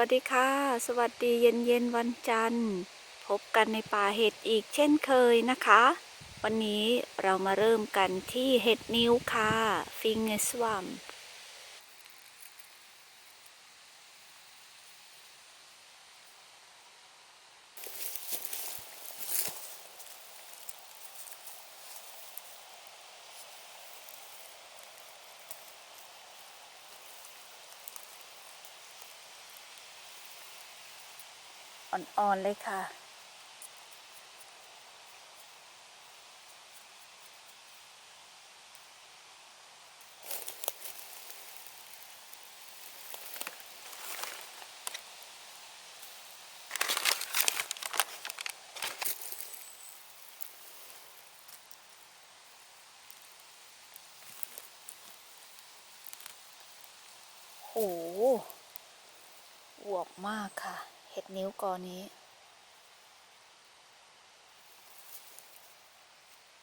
วัสดีค่ะ สวัสดีเย็นเย็นวันจันทร์ พบกันในป่าเห็ดอีกเช่นเคยนะคะ วันนี้เรามาเริ่มกันที่เห็ดนิ้วค่ะฟิง อ่อนๆเลยค่ะ โอ้หวบมากค่ะ เห็ดนิ้วกอนี้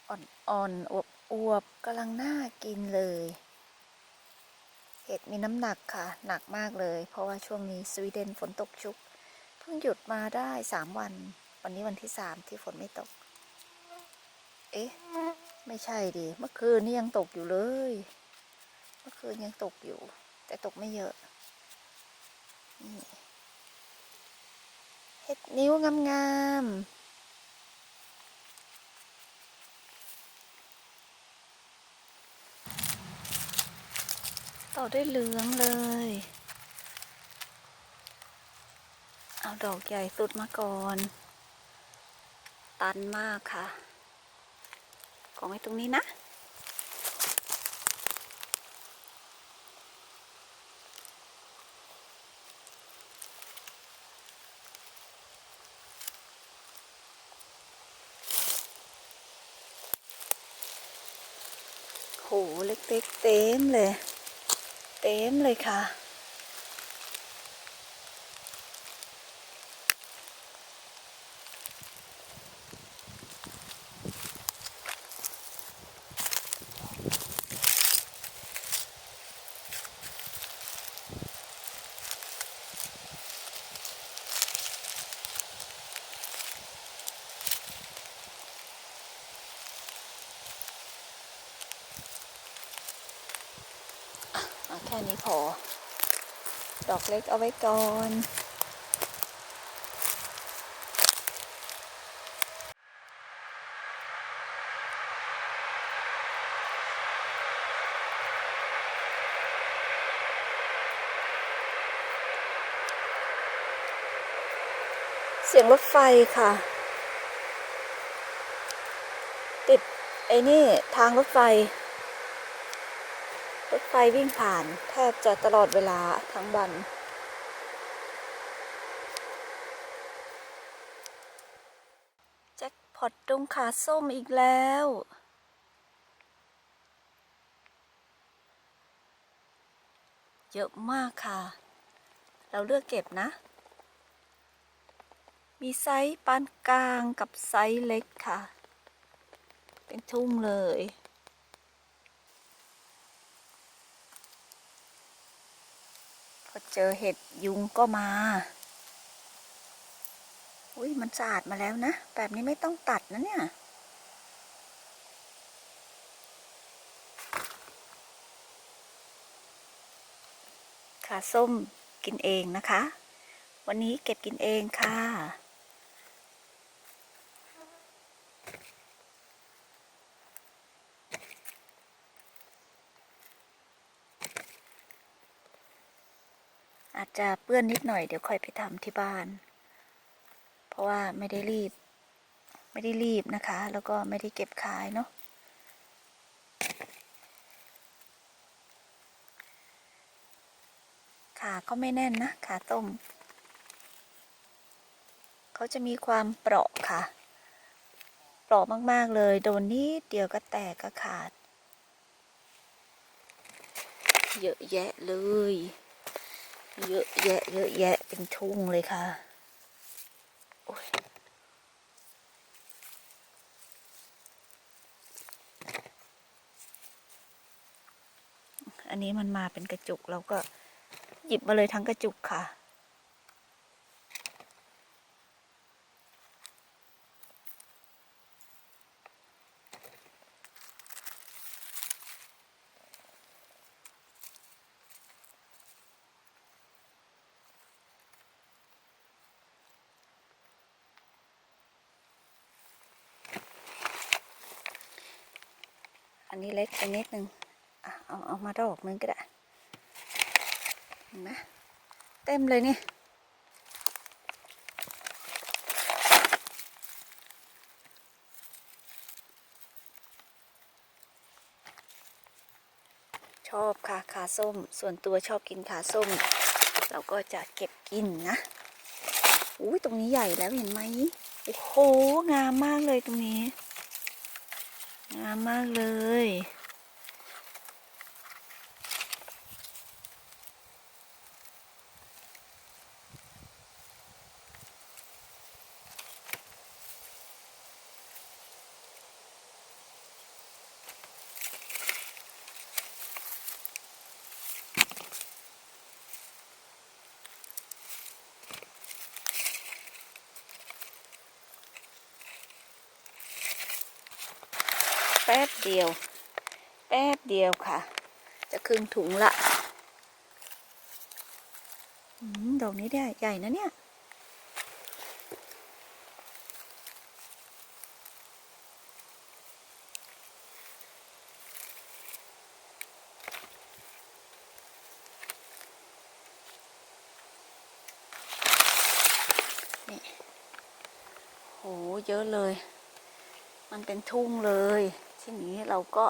อ่อนๆอวบอวบๆกำลังน่ากินเลย เห็ดมีน้ำหนักค่ะ หนักมากเลย เพราะว่าช่วงนี้สวีเดนฝนตกชุก เพิ่งหยุดมาได้สามวัน วันนี้วันที่สามที่ฝนไม่ตก เอ๊ะ ไม่ใช่ดิ เมื่อคืนนี่ยังตกอยู่เลย เมื่อคืนยังตกอยู่ แต่ตกไม่เยอะ นี่ ดนิ้วงามๆต่อด้วยเหลืองเลย เอาดอกใหญ่สุดมาก่อน ตันมากค่ะกองไว้ตรงนี้นะ โห เล็กๆเต็มเลย เต็มเลยค่ะ ค่นี้พอ ดอกเล็กเอาไว้ก่อนเสียงรถไฟค่ะ ติด ไอ้นี่ ทางรถไฟ รถไฟวิ่งผ่านแทบจะตลอดเวลาทั้งวัน แจ็คพอตตรงขาส้มอีกแล้ว เยอะมากค่ะ เราเลือกเก็บนะ มีไซส์ปานกลางกับไซส์เล็กค่ะ เป็นทุ่งเลย พอ เจอเห็ดยุงก็มา อุ้ยมันสะอาดมาแล้วนะ แบบนี้ไม่ต้องตัดนะเนี่ยขาส้มกินเองนะคะ วันนี้เก็บกินเองค่ะ จะเปื้อนนิดหน่อยเดี๋ยวค่อยไปทำที่บ้าน เพราะว่าไม่ได้รีบ ไม่ได้รีบนะคะ แล้วก็ไม่ได้เก็บขายเนาะขาเขาไม่แน่นนะขาต้มเขาจะมีความเปราะค่ะ เปราะมากๆเลย โดนนิดเดียวก็แตกก็ขาด เยอะแยะเลย เยอะแยะเยอะแยะเป็นทุ่งเลยค่ะอันนี้มันมาเป็นกระจุกเราก็หยิบมาเลยทั้งกระจุกค่ะ อั ไปนิดนึงอะเอาเอามาดอกนึงก็ได้เห็นไหมเต็มเลยนี่ชอบค่ะขาส้ม ส่วนตัวชอบกินขาส้ม เราก็จะเก็บกินนะอุ้ยตรงนี้ใหญ่แล้วเห็นไหมโอ้โหงามมากเลยตรงนี้ งามมากเลย ป๊บเดียว แป๊บเดียวค่ะ จะครึ่งถุงละอืมดอกนี้ได้ใหญ่นะเนี่ย นี่โหเยอะเลย มันเป็นทุ่งเลย ทีนี้เราก็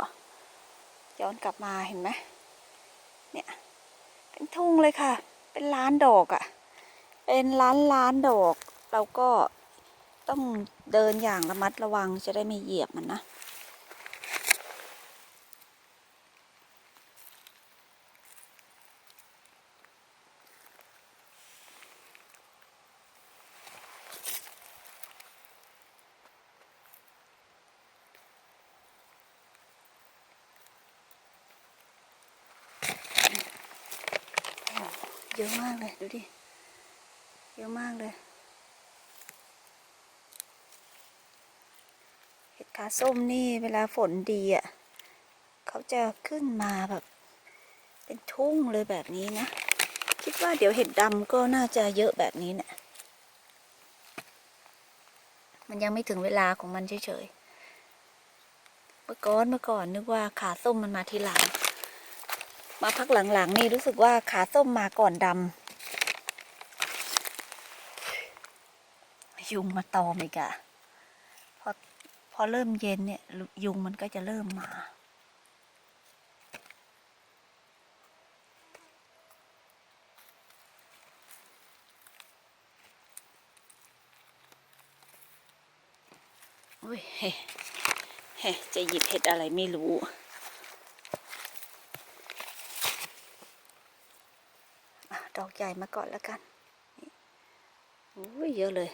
ย้อนกลับมาเห็นไหมเนี่ยเป็นทุ่งเลยค่ะ เป็นล้านดอกอะ่ะ เป็นล้านล้านดอก เราก็ต้องเดินอย่างระมัดระวังจะได้ไม่เหยียบมันนะ เยอะมากเลย ดูดิ เยอะมากเลย เห็ดขาส้มนี่เวลาฝนดีอะ เขาจะขึ้นมาแบบ เป็นทุ่งเลยแบบนี้นะ คิดว่าเดี๋ยวเห็ดดำก็น่าจะเยอะแบบนี้เนะี่ยมันยังไม่ถึงเวลาของมันเฉยๆ เมื่อก่อนเมื่อก่อนนึกว่าขาส้มมันมาทีหลัง มาพักหลังๆ นี่รู้สึกว่าขาส้มมาก่อนดำยุงมาตอมอีกอะพอพอเริ่มเย็นเนี่ยยุงมันก็จะเริ่มมาอุ้ยเฮ้เฮ้จะหยิบเห็ดอะไรไม่รู้ อะ ดอกใหญ่มาก่อนแล้วกันนี่โอ้ยเยอะเลย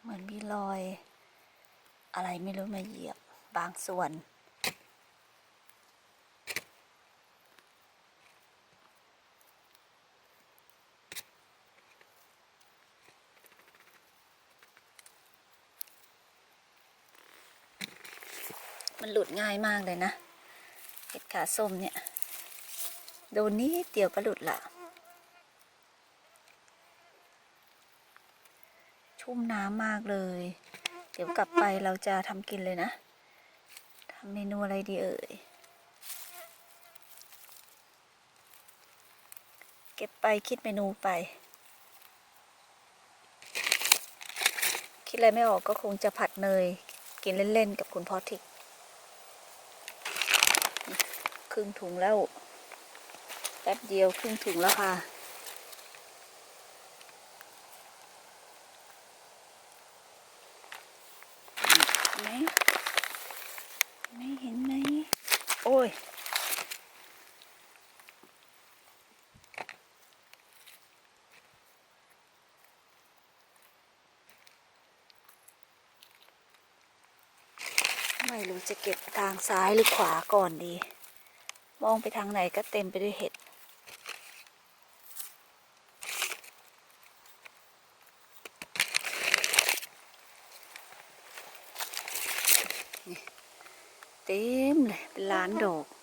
เหมือนมีรอย อะไรไม่รู้มาเหยียบบางส่วน มันหลุดง่ายมากเลยนะเห็ดขาส้มเนี่ย โดนนี้เดียวก็หลุดละชุ่มน้ำมากเลย เดี๋ยวกลับไปเราจะทำกินเลยนะทำเมนูอะไรดีเอ่ยเก็บไปคิดเมนูไป คิดอะไรไม่ออกก็คงจะผัดเนย กินเล่น ๆ กับคุณพ่อทิก ค รึ่งถุงแล้ว แป๊บเดียวครึ่งถุงแล้วค่ะเห็นไหมไม่เห็นไหม โอ้ยไม่รู้จะเก็บทางซ้ายหรือขวาก่อนดี มองไปทางไหนก็เต็มไปด้วยเห็ด เต็มเลย เป็นล้านดอก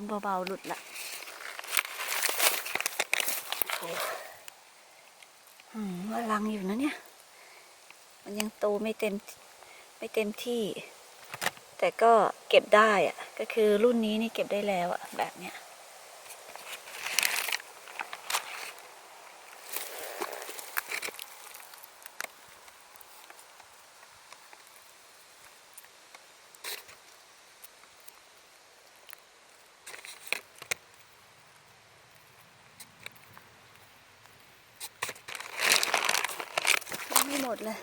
นเบาๆหลุดละอ้หืมว่ารังอยู่นะเนี่ย มันยังโตไม่เต็มไม่เต็มที่ แต่ก็เก็บได้อะก็คือรุ่นนี้นี่เก็บได้แล้วอะแบบเนี้ย ยังไม่หมด เลย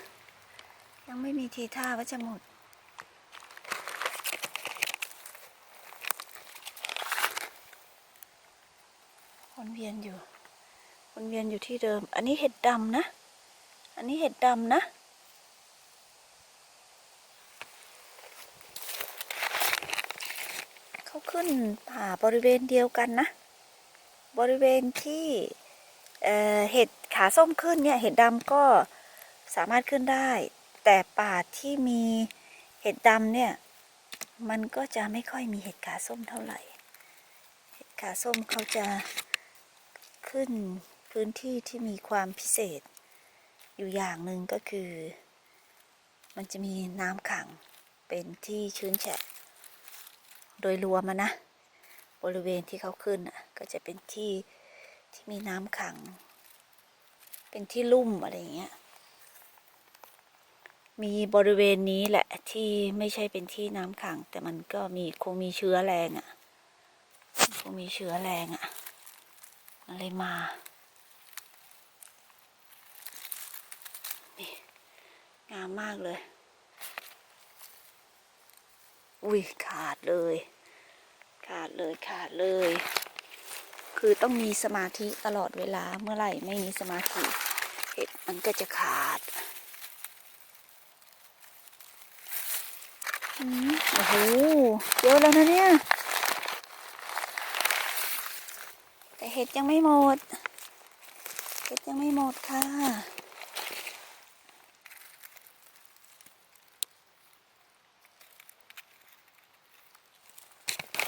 ยังไม่มีทีท่าว่าจะหมด วนเวียนอยู่ วนเวียนอยู่ที่เดิม อันนี้เห็ดดำนะ อันนี้เห็ดดำนะเขาขึ้นป่าบริเวณเดียวกันนะ บริเวณที่เห็ดขาส้มขึ้นเนี่ย เห็ดดำก็ สามารถขึ้นได้ แต่ป่าที่มีเห็ดดำเนี่ย มันก็จะไม่ค่อยมีเห็ดขาส้มเท่าไหร่ เห็ดขาส้มเขาจะขึ้นพื้นที่ที่มีความพิเศษ อยู่อย่างหนึ่งก็คือ มันจะมีน้ำขังเป็นที่ชื้นแฉะ โดยรวมนะ บริเวณที่เขาขึ้นอะก็จะเป็นที่ที่มีน้ำขัง เป็นที่ลุ่มอะไรอย่างเงี้ย มีบริเวณนี้แหละที่ไม่ใช่เป็นที่น้ำขัง แต่มันก็มีคงมีเชื้อแรงอะคงมีเชื้อแรงอะมันเลยมานี่งามมากเลย อุ้ยขาดเลย ขาดเลยขาดเลย คือต้องมีสมาธิตลอดเวลาเมื่อไหร่ไม่มีสมาธิเห็ดมันก็จะขาดอืม โอ้โห เยอะแล้วนะเนี่ย แต่เห็ดยังไม่หมด เห็ดยังไม่หมดค่ะ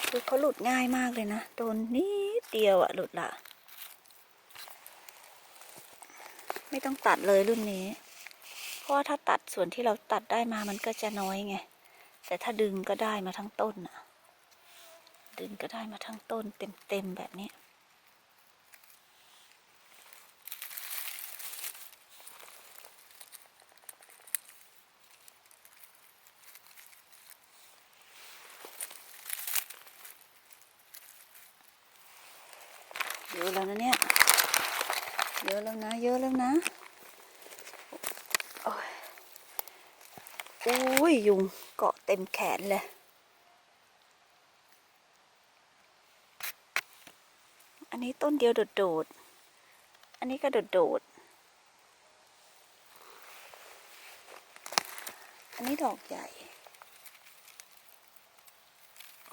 คือเขาหลุดง่ายมากเลยนะ โดนนิดเดียวอะหลุดละ ไม่ต้องตัดเลยรุ่นนี้ เพราะว่าถ้าตัดส่วนที่เราตัดได้มามันก็จะน้อยไง แต่ถ้าดึงก็ได้มาทั้งต้นอะดึงก็ได้มาทั้งต้นเต็มๆแบบนี้ เยอะแล้วนะเนี่ย เยอะแล้วนะ เยอะแล้วนะ โอ้ยโอุ้ยยุงเกาะเต็มแขนเลยอันนี้ต้นเดียวโดดๆ อันนี้ก็โดดๆ อันนี้ดอกใหญ่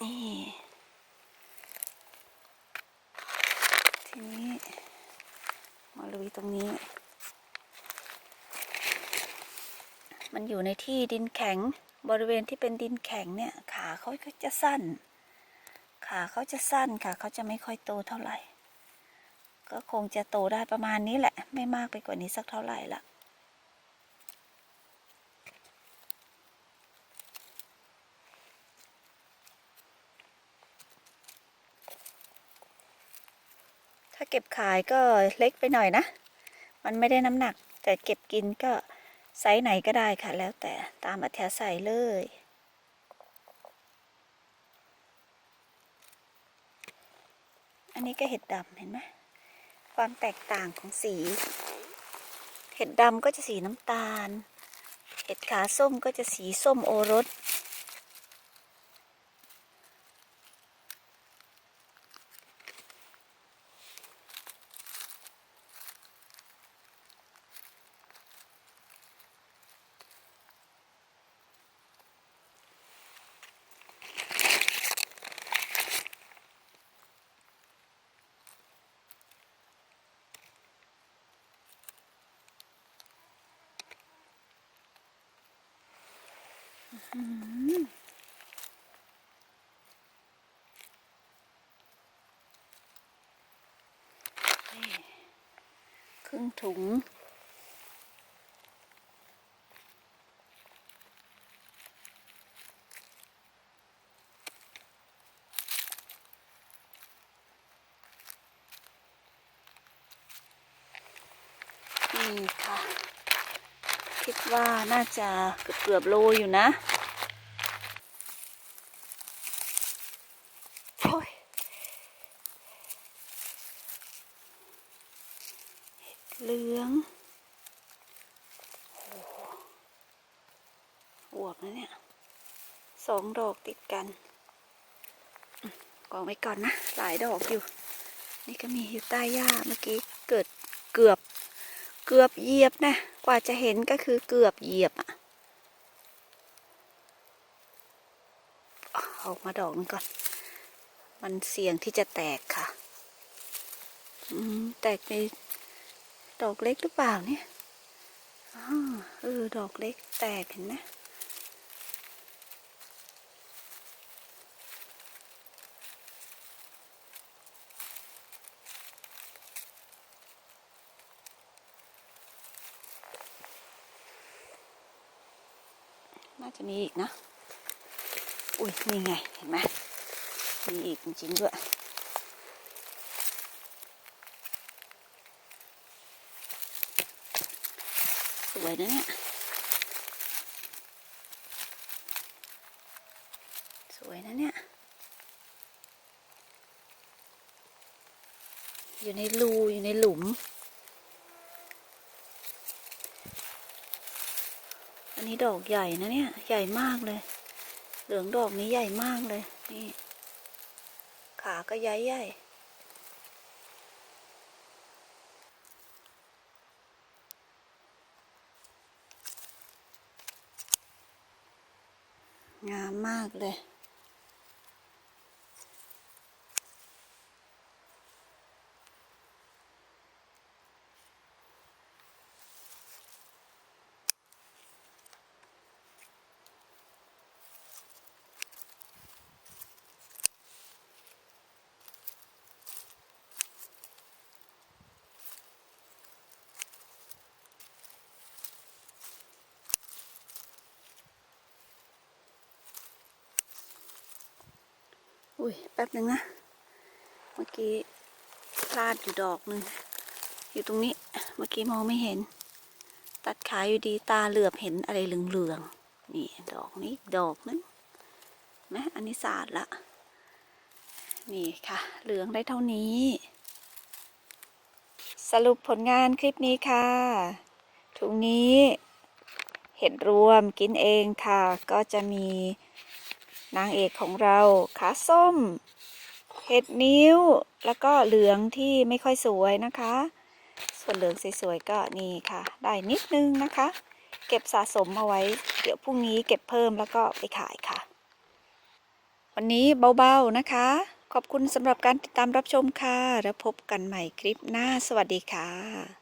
นี่ ทีนี้ มาลุยตรงนี้ มันอยู่ในที่ดินแข็งบริเวณที่เป็นดินแข็งเนี่ย ขาเขาก็จะสั้น ขาเขาจะสั้นค่ะ เขาจะไม่ค่อยโตเท่าไหร่ ก็คงจะโตได้ประมาณนี้แหละ ไม่มากไปกว่านี้สักเท่าไหร่ละถ้าเก็บขายก็เล็กไปหน่อยนะ มันไม่ได้น้ำหนัก แต่เก็บกินก็ ไซส์ไหนก็ได้ค่ะแล้วแต่ตามอัธยาศัยเลย อันนี้ก็เห็ดดำเห็นไหมความแตกต่างของสี เห็ดดำก็จะสีน้ำตาล เห็ดขาส้มก็จะสีส้มโอรส อืม รึ่ งถุง นี่ค่ะ คิดว่าน่าจะเกือบเกือบโลอยู่นะโอ้ย เหลืองโอ้โหอวบนะเนี่ยสองดอกติดกันกองไว้ก่อนนะ หลายดอกอยู่ นี่ก็มีอยู่ใต้หญ้าเมื่อกี้เกิดเกือบ เกือบเหยียบนะ กว่าจะเห็นก็คือเกือบเหยียบอะออกมาดอกนึงก่อน มันเสี่ยงที่จะแตกค่ะ แตกใน ดอกเล็กหรือเปล่าเนี่ยอ๋อเออ ดอกเล็กแตกเห็นไหมน่าจะมีอีกนะ อุ้ยนี่ไง เห็นไหมมีอีกจริงๆด้วย วยนะเนี่ย สวยนะเนี่ย อยู่ในรู อยู่ในหลุม อันนี้ดอกใหญ่นะเนี่ย ใหญ่มากเลย เหลืองดอกนี้ใหญ่มากเลย นี่ ขาก็ใหญ่ใหญ่ งามมากเลย อุ้ยแป๊บหนึ่งนะ เมื่อกี้พลาดอยู่ดอกหนึ่งอยู่ตรงนี้ เมื่อกี้มองไม่เห็น ตัดขาอยู่ดีตาเหลือบเห็นอะไรเหลืองๆ นี่ดอกนี้ดอกนึงไหมอันนี้สาดละ นี่ค่ะ เหลืองได้เท่านี้ สรุปผลงานคลิปนี้ค่ะ ถุงนี้ เห็ดรวมกินเองค่ะ ก็จะมี นางเอกของเราขาส้ม เห็ดนิ้ว แล้วก็เหลืองที่ไม่ค่อยสวยนะคะ ส่วนเหลืองสวยๆก็นี่ค่ะ ได้นิดนึงนะคะ เก็บสะสมเอาไว้ เดี๋ยวพรุ่งนี้เก็บเพิ่มแล้วก็ไปขายค่ะ วันนี้เบาๆนะคะ ขอบคุณสำหรับการติดตามรับชมค่ะ แล้วพบกันใหม่คลิปหน้า สวัสดีค่ะ